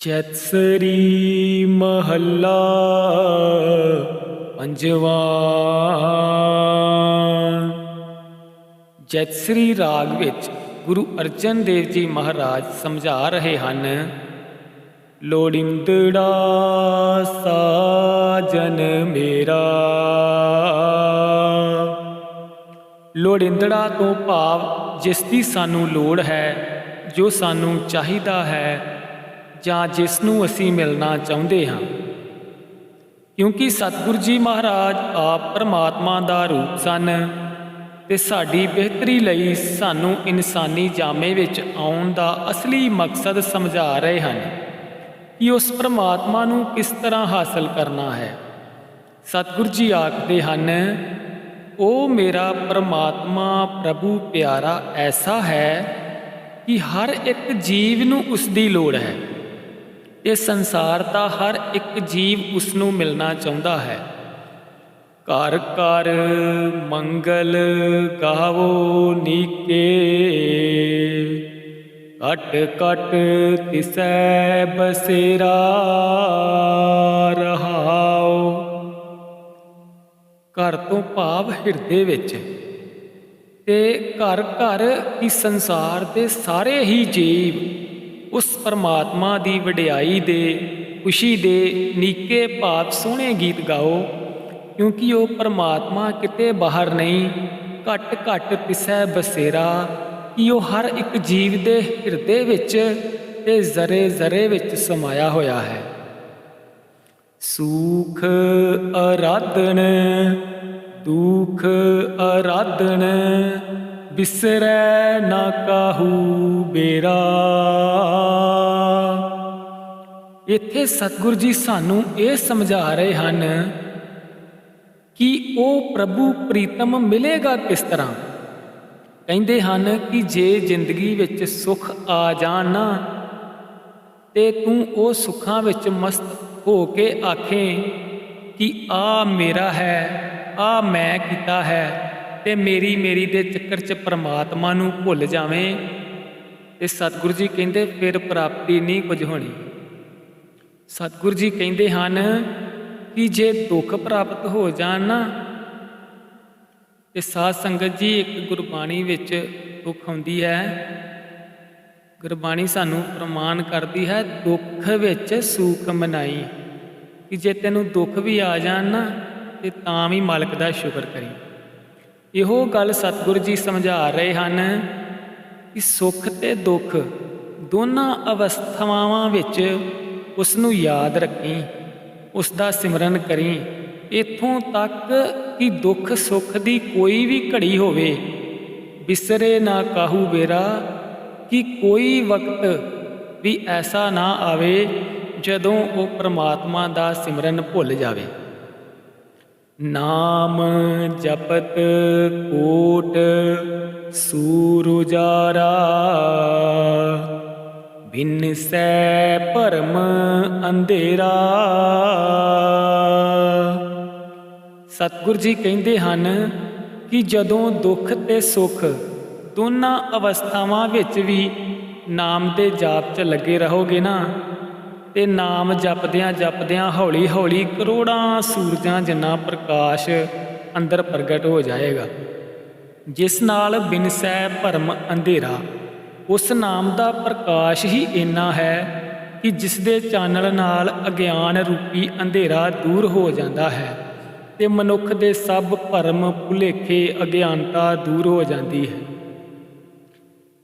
ਜੈਤਸਰੀ ਮਹੱਲਾ ਪੰਜਵਾ। ਜੈਤਸਰੀ ਰਾਗ ਵਿੱਚ ਗੁਰੂ ਅਰਜਨ ਦੇਵ ਜੀ ਮਹਾਰਾਜ ਸਮਝਾ ਰਹੇ ਹਨ, ਲੋੜਿੰਦੜਾ ਸਾਜਨ ਮੇਰਾ। ਲੋੜਿੰਦੜਾ ਤੋਂ ਭਾਵ ਜਿਸ ਦੀ ਸਾਨੂੰ ਲੋੜ ਹੈ, ਜੋ ਸਾਨੂੰ ਚਾਹੀਦਾ ਹੈ ਜਾਂ ਜਿਸ ਨੂੰ ਅਸੀਂ ਮਿਲਣਾ ਚਾਹੁੰਦੇ ਹਾਂ। ਕਿਉਂਕਿ ਸਤਿਗੁਰੂ ਜੀ ਮਹਾਰਾਜ ਆਪ ਪਰਮਾਤਮਾ ਦਾ ਰੂਪ ਸਨ ਤੇ ਸਾਡੀ ਬਿਹਤਰੀ ਲਈ ਸਾਨੂੰ ਇਨਸਾਨੀ ਜਾਮੇ ਵਿੱਚ ਆਉਣ ਦਾ ਅਸਲੀ ਮਕਸਦ ਸਮਝਾ ਰਹੇ ਹਨ ਕਿ ਉਸ ਪਰਮਾਤਮਾ ਨੂੰ ਕਿਸ ਤਰ੍ਹਾਂ ਹਾਸਲ ਕਰਨਾ ਹੈ। ਸਤਿਗੁਰੂ ਜੀ ਆਖਦੇ ਹਨ ਉਹ ਮੇਰਾ ਪਰਮਾਤਮਾ ਪ੍ਰਭੂ ਪਿਆਰਾ ਐਸਾ ਹੈ ਕਿ ਹਰ ਇੱਕ ਜੀਵ ਨੂੰ ਉਸ ਦੀ ਲੋੜ ਹੈ। ਇਹ ਸੰਸਾਰ ਦਾ ਹਰ ਇੱਕ ਜੀਵ ਉਸ ਨੂੰ ਮਿਲਣਾ ਚਾਹੁੰਦਾ ਹੈ। ਘਰ ਘਰ ਮੰਗਲ ਗਾਵੋ ਨੀਕੇ ਕਟ ਕਟ ਤਿਸੈ ਬਸੇਰਾ ਰਹਾਓ। ਘਰ ਤੋਂ ਭਾਵ ਹਿਰਦੇ ਵਿੱਚ ਤੇ ਘਰ ਘਰ ਇਸ ਸੰਸਾਰ ਦੇ ਸਾਰੇ ਹੀ ਜੀਵ ਉਸ ਪਰਮਾਤਮਾ ਦੀ ਵਡਿਆਈ ਦੇ, ਖੁਸ਼ੀ ਦੇ ਨੀਕੇ ਭਾਵ ਸੋਹਣੇ ਗੀਤ ਗਾਓ, ਕਿਉਂਕਿ ਉਹ ਪਰਮਾਤਮਾ ਕਿਤੇ ਬਾਹਰ ਨਹੀਂ, ਘਟ ਘਟ ਤਿਸੈ ਬਸੇਰਾ, ਕਿ ਉਹ ਹਰ ਇੱਕ ਜੀਵ ਦੇ ਹਿਰਦੇ ਵਿੱਚ ਤੇ ਜ਼ਰੇ ਜ਼ਰੇ ਵਿੱਚ ਸਮਾਇਆ ਹੋਇਆ ਹੈ। ਸੂਖ ਅਰਾਧਨ, ਦੁਖ ਅਰਾਧਨ, ਬਿਸਰੈ ਨਾ ਕਾਹੂ ਬੇਰਾ। ਇੱਥੇ ਸਤਿਗੁਰੂ ਜੀ ਸਾਨੂੰ ਇਹ ਸਮਝਾ ਰਹੇ ਹਨ ਕਿ ਉਹ ਪ੍ਰਭੂ ਪ੍ਰੀਤਮ ਮਿਲੇਗਾ ਕਿਸ ਤਰ੍ਹਾਂ? ਕਹਿੰਦੇ ਹਨ ਕਿ ਜੇ ਜ਼ਿੰਦਗੀ ਵਿੱਚ ਸੁੱਖ ਆ ਜਾਣ ਨਾ, ਤੇ ਤੂੰ ਉਹ ਸੁੱਖਾਂ ਵਿੱਚ ਮਸਤ ਹੋ ਕੇ ਆਖੇ ਕਿ ਆ ਮੇਰਾ ਹੈ, ਆ ਮੈਂ ਕੀਤਾ ਹੈ, ਤੇ ਮੇਰੀ ਮੇਰੀ ਦੇ ਚੱਕਰ 'ਚ ਪ੍ਰਮਾਤਮਾ ਨੂੰ ਭੁੱਲ ਜਾਵੇਂ। ਤੇ ਸਤਿਗੁਰੂ ਜੀ ਕਹਿੰਦੇ, ਫਿਰ ਪ੍ਰਾਪਤੀ ਨਹੀਂ ਕੁਝ ਹੋਣੀ। ਸਤਿਗੁਰੂ ਜੀ ਕਹਿੰਦੇ ਹਨ ਕਿ ਜੇ ਦੁੱਖ ਪ੍ਰਾਪਤ ਹੋ ਜਾਣ ਨਾ, ਤੇ ਸਾਧ ਸੰਗਤ ਜੀ ਇੱਕ ਗੁਰਬਾਣੀ ਵਿੱਚ ਦੁੱਖ ਹੁੰਦੀ ਹੈ। ਗੁਰਬਾਣੀ ਸਾਨੂੰ ਪ੍ਰਮਾਣ ਕਰਦੀ ਹੈ, ਦੁੱਖ ਵਿੱਚ ਸੁਖ ਮਨਾਈ ਕਿ ਜੇ ਤੈਨੂੰ ਦੁੱਖ ਵੀ ਆ ਜਾਣ ਨਾ, ਤੇ ਤਾਂ ਵੀ ਮਾਲਕ ਦਾ ਸ਼ੁਕਰ ਕਰੀ। ਇਹੋ ਗੱਲ ਸਤਿਗੁਰੂ ਜੀ ਸਮਝਾ ਰਹੇ ਹਨ ਕਿ ਸੁੱਖ ਤੇ ਦੁੱਖ ਦੋਨਾਂ ਅਵਸਥਾਵਾਂ ਵਿੱਚ ਉਸ ਨੂੰ ਯਾਦ ਰੱਖੀ ਉਸ ਦਾ ਸਿਮਰਨ ਕਰੀ, ਇਥੋਂ ਤੱਕ ਕਿ ਦੁੱਖ ਸੁੱਖ ਦੀ ਕੋਈ ਵੀ ਘੜੀ ਹੋਵੇ, ਬਿਸਰੇ ਨਾ ਕਾਹੂ ਬੇਰਾ ਕਿ ਕੋਈ ਵਕਤ ਵੀ ਐਸਾ ਨਾ ਆਵੇ ਜਦੋਂ ਉਹ ਪ੍ਰਮਾਤਮਾ ਦਾ ਸਿਮਰਨ ਭੁੱਲ ਜਾਵੇ। ਨਾਮ ਜਪਤ ਕੋਟ ਸੂਰੁਜਾਰਾ। ਬਿਨ ਸੈ ਭਰਮ ਅੰਧੇਰਾ। ਸਤਿਗੁਰੂ ਜੀ ਕਹਿੰਦੇ ਹਨ ਕਿ ਜਦੋਂ ਦੁੱਖ ਤੇ ਸੁੱਖ ਦੋਨਾਂ ਅਵਸਥਾਵਾਂ ਵਿੱਚ ਵੀ ਨਾਮ ਦੇ ਜਾਪ 'ਚ ਲੱਗੇ ਰਹੋਗੇ ਨਾ, ਤੇ ਨਾਮ ਜਪਦਿਆਂ ਜਪਦਿਆਂ ਹੌਲੀ ਹੌਲੀ ਕਰੋੜਾਂ ਸੂਰਜਾਂ ਜਿੰਨਾ ਪ੍ਰਕਾਸ਼ ਅੰਦਰ ਪ੍ਰਗਟ ਹੋ ਜਾਏਗਾ। ਜਿਸ ਨਾਲ ਬਿਨਸੈ ਭਰਮ ਅੰਧੇਰਾ ਉਸ ਨਾਮ ਦਾ ਪ੍ਰਕਾਸ਼ ਹੀ ਇੰਨਾ ਹੈ ਕਿ ਜਿਸ ਦੇ ਚਾਨਣ ਨਾਲ ਅਗਿਆਨ ਰੂਪੀ ਅੰਧੇਰਾ ਦੂਰ ਹੋ ਜਾਂਦਾ ਹੈ ਤੇ ਮਨੁੱਖ ਦੇ ਸਭ ਭਰਮ ਭੁਲੇਖੇ ਅਗਿਆਨਤਾ ਦੂਰ ਹੋ ਜਾਂਦੀ ਹੈ।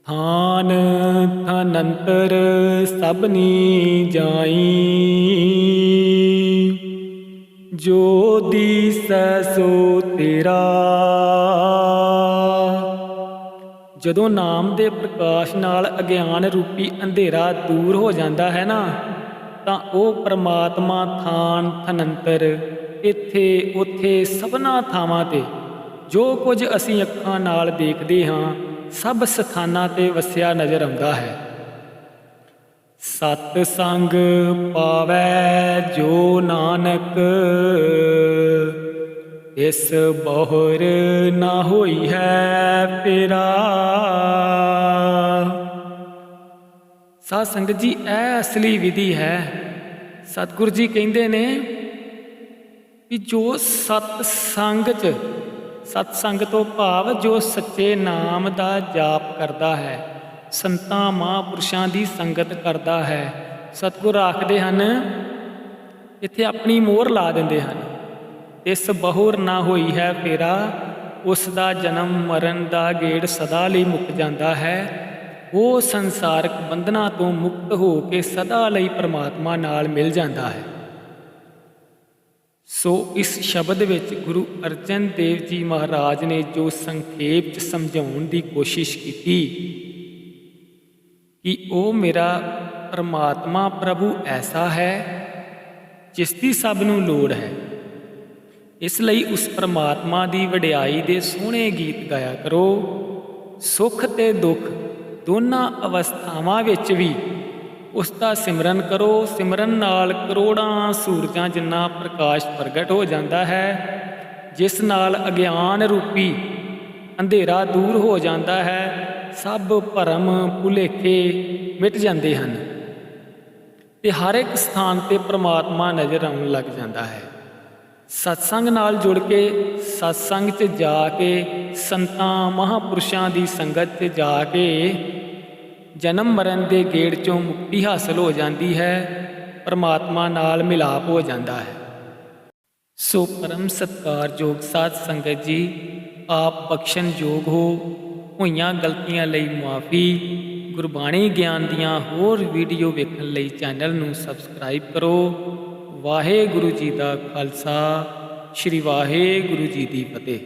ਥਾਨ ਥਨੰਤਰ ਸਭਨੀ ਜਾਈ ਜੋ ਦੀਸੈ ਸੋ ਤੇਰਾ। ਜਦੋਂ ਨਾਮ ਦੇ ਪ੍ਰਕਾਸ਼ ਨਾਲ ਅਗਿਆਨ ਰੂਪੀ ਅੰਧੇਰਾ ਦੂਰ ਹੋ ਜਾਂਦਾ ਹੈ ਨਾ, ਤਾਂ ਉਹ ਪ੍ਰਮਾਤਮਾ ਥਾਨ ਥਨੰਤਰ, ਇੱਥੇ ਉੱਥੇ ਸਭਨਾ ਥਾਵਾਂ ਤੇ, ਜੋ ਕੁਝ ਅਸੀਂ ਅੱਖਾਂ ਨਾਲ ਦੇਖਦੇ ਹਾਂ, ਸਭ ਸਥਾਨਾਂ ਤੇ ਵਸਿਆ ਨਜ਼ਰ ਆਉਂਦਾ ਹੈ। ਸਤ ਸੰਗ ਪਾਵੈ ਜੋ ਨਾਨਕ ਇਸ ਬਹੁਰ ਨਾ ਹੋਈ ਹੈ ਪੇਰਾ। ਸਾਧ ਸੰਗਤ ਜੀ, ਇਹ ਅਸਲੀ ਵਿਧੀ ਹੈ। ਸਤਿਗੁਰ ਜੀ ਕਹਿੰਦੇ ਨੇ ਕਿ ਜੋ ਸਤ ਸੰਗ ਚ ਸਤ ਸੰਗ ਤੋਂ ਭਾਵ ਜੋ ਸੱਚੇ ਨਾਮ ਦਾ ਜਾਪ ਕਰਦਾ ਹੈ, ਸੰਤਾਂ ਮਹਾਂਪੁਰਸ਼ਾਂ ਦੀ ਸੰਗਤ ਕਰਦਾ ਹੈ। ਸਤਿਗੁਰ ਆਖਦੇ ਹਨ, ਇੱਥੇ ਆਪਣੀ ਮੋਹਰ ਲਾ ਦਿੰਦੇ ਹਨ। ਇਸ ਬਹੁਰ ਨਾ ਹੋਈ ਹੈ ਫੇਰਾ, ਉਸ ਦਾ ਜਨਮ ਮਰਨ ਦਾ ਗੇੜ ਸਦਾ ਲਈ ਮੁੱਕ ਜਾਂਦਾ ਹੈ। ਉਹ ਸੰਸਾਰਕ ਬੰਧਨਾਂ ਤੋਂ ਮੁਕਤ ਹੋ ਕੇ ਸਦਾ ਲਈ ਪ੍ਰਮਾਤਮਾ ਨਾਲ ਮਿਲ ਜਾਂਦਾ ਹੈ। ਸੋ ਇਸ ਸ਼ਬਦ ਵਿੱਚ ਗੁਰੂ ਅਰਜਨ ਦੇਵ ਜੀ ਮਹਾਰਾਜ ਨੇ ਜੋ ਸੰਖੇਪ ਚ ਸਮਝਾਉਣ ਦੀ ਕੋਸ਼ਿਸ਼ ਕੀਤੀ ਕਿ ਉਹ ਮੇਰਾ ਪਰਮਾਤਮਾ ਪ੍ਰਭੂ ਐਸਾ ਹੈ, ਜਿਸ ਦੀ ਸਭ ਨੂੰ ਲੋੜ ਹੈ। ਇਸ ਲਈ ਉਸ ਪਰਮਾਤਮਾ ਦੀ ਵਡਿਆਈ ਦੇ ਸੋਹਣੇ ਗੀਤ ਗਾਇਆ ਕਰੋ। ਸੁੱਖ ਤੇ ਦੁੱਖ ਦੋਨਾਂ ਅਵਸਥਾਵਾਂ ਵਿੱਚ ਵੀ ਉਸ ਦਾ ਸਿਮਰਨ ਕਰੋ। ਸਿਮਰਨ ਨਾਲ ਕਰੋੜਾਂ ਸੂਰਜਾਂ ਜਿੰਨਾ ਪ੍ਰਕਾਸ਼ ਪ੍ਰਗਟ ਹੋ ਜਾਂਦਾ ਹੈ, ਜਿਸ ਨਾਲ ਅਗਿਆਨ ਰੂਪੀ ਅੰਧੇਰਾ ਦੂਰ ਹੋ ਜਾਂਦਾ ਹੈ, ਸਭ ਭਰਮ ਭੁਲੇਖੇ ਮਿਟ ਜਾਂਦੇ ਹਨ ਤੇ ਹਰ ਇੱਕ ਸਥਾਨ ਤੇ ਪ੍ਰਮਾਤਮਾ ਨਜ਼ਰ ਆਉਣ ਲੱਗ ਜਾਂਦਾ ਹੈ। ਸਤਸੰਗ ਨਾਲ ਜੁੜ ਕੇ, ਸਤਸੰਗ 'ਚ ਜਾ ਕੇ, ਸੰਤਾਂ ਮਹਾਪੁਰਸ਼ਾਂ ਦੀ ਸੰਗਤ 'ਚ ਜਾ ਕੇ ਜਨਮ ਮਰਨ ਦੇ ਗੇੜ 'ਚੋਂ ਮੁਕਤੀ ਹਾਸਲ ਹੋ ਜਾਂਦੀ ਹੈ, ਪਰਮਾਤਮਾ ਨਾਲ ਮਿਲਾਪ ਹੋ ਜਾਂਦਾ ਹੈ। ਸੋ ਪਰਮ ਸਤਕਾਰਯੋਗ ਸਾਧ ਸੰਗਤ ਜੀ, ਆਪ ਬਖਸ਼ਣ ਯੋਗ ਹੋ, ਹੋਈਆਂ ਗਲਤੀਆਂ ਲਈ ਮਾਫੀ ਗੁਰਬਾਣੀ ਗਿਆਨ ਦੀਆਂ ਹੋਰ ਵੀਡੀਓ ਵੇਖਣ ਲਈ ਚੈਨਲ ਨੂੰ ਸਬਸਕ੍ਰਾਈਬ ਕਰੋ। ਵਾਹਿਗੁਰੂ ਜੀ ਦਾ ਖਾਲਸਾ ਸ੍ਰੀ ਵਾਹਿਗੁਰੂ ਜੀ ਦੀ ਫਤਿਹ।